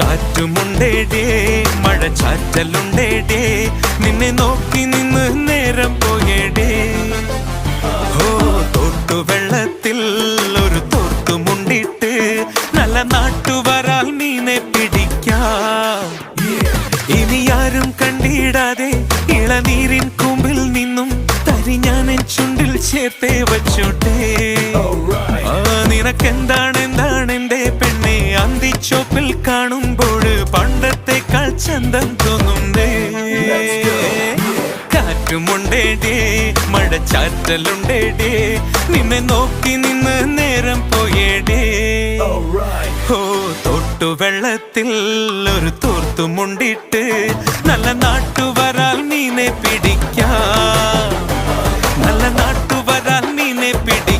കാറ്റുമുണ്ടേടേ മഴ ചാറ്റലുണ്ടേടേ നിന്നെ നോക്കി നിന്ന് നേരം പോയേടേ. ഓ തോട്ടുവെള്ളത്തിൽ ഒരു തോർത്തുമുണ്ടിട്ട് നല്ല നാട്ടുവരാൽ നീനെ പിടിക്കാം. ഇനി ആരും കണ്ടിടാതെ ഇളനീരിൻ കുമ്പിൽ നിന്നും തരി ഞാൻ ചുണ്ടിൽ ചേർത്തേ വച്ചോട്ടെ. നിനക്കെന്താണ് ചന്തം തോന്നുന്നേ. കാറ്റുമുണ്ടേടേ മഴ ചാറ്റലുണ്ടേടേ. നിന്നെ നോക്കി നിന്ന് നേരം പോയേടേ. ഓ തൊട്ടുവെള്ളത്തിൽ ഒരു തോർത്തുമുണ്ടിട്ട് നല്ല നാട്ടുവരാൽ നീനെ പിടിക്കാം. നല്ല നാട്ടുവരാൽ നീനെ പിടി